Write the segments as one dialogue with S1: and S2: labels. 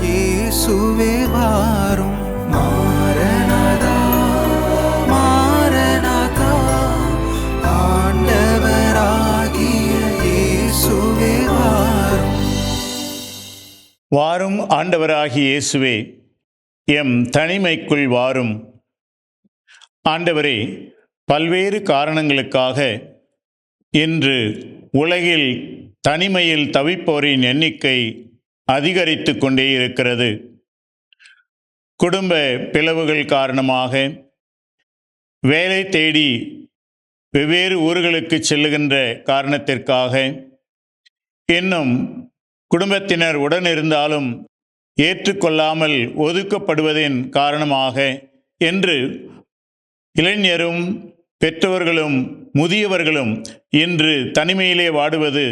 S1: இயேசுவே வாரும். ஆண்டவராகிய இயேசுவே வாரும்.
S2: வாரும் ஆண்டவராகிய இயேசுவே எம் தனிமைக்குள் வாரும். ஆண்டவரே பல்வேறு காரணங்களுக்காக இன்று உலகில் தனிமையில் தவிப்போரின் எண்ணிக்கை அதிகரித்து கொண்டே இருக்கிறது. குடும்ப பிளவுகள் காரணமாக வேலை தேடி வெவ்வேறு ஊர்களுக்கு செல்லுகின்ற காரணத்திற்காக இன்னும் குடும்பத்தினர் உடன் இருந்தாலும் ஏற்றுக்கொள்ளாமல் ஒதுக்கப்படுவதின் காரணமாக என்று இளைஞரும் பெற்றோர்களும் முதியவர்களும் இன்று தனிமையிலே வாடுவது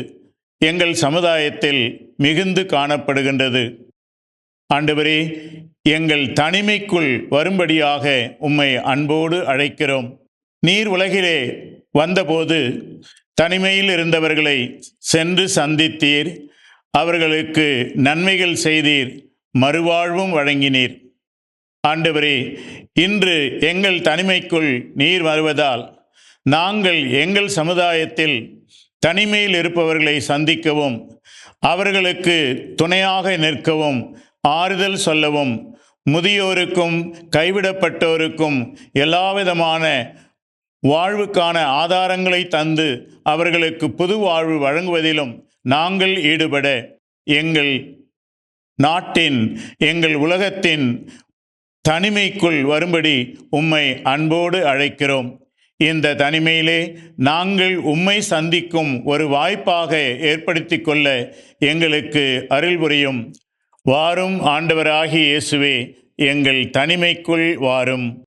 S2: எங்கள் சமுதாயத்தில் மிகுந்து காணப்படுகின்றது. ஆண்டவரே எங்கள் தனிமைக்குள் வரும்படியாக உம்மை அன்போடு அழைக்கிறோம். நீர் உலகிலே வந்தபோது தனிமையில் இருந்தவர்களை சென்று சந்தித்தீர். அவர்களுக்கு நன்மைகள் செய்தீர் மறுவாழ்வும் வழங்கினீர். ஆண்டவரே இன்று எங்கள் தனிமைக்குள் நீர் வருவதால் நாங்கள் எங்கள் சமுதாயத்தில் தனிமையில் இருப்பவர்களை சந்திக்கவும் அவர்களுக்கு துணையாக நிற்கவும் ஆறுதல் சொல்லவும் முதியோருக்கும் கைவிடப்பட்டோருக்கும் எல்லாவிதமான வாழ்வுக்கான ஆதாரங்களை தந்து அவர்களுக்கு புது வாழ்வு வழங்குவதிலும் நாங்கள் ஈடுபட எங்கள் நாட்டின் எங்கள் உலகத்தின் தனிமைக்குள் வரும்படி உம்மை அன்போடு அழைக்கிறோம். இந்த தனிமையிலே நாங்கள் உம்மை சந்திக்கும் ஒரு வாய்ப்பாக ஏற்படுத்தி கொள்ள எங்களுக்கு அருள் புரியும். வாரும் ஆண்டவராகி இயேசுவே எங்கள் தனிமைக்குள் வாரும்.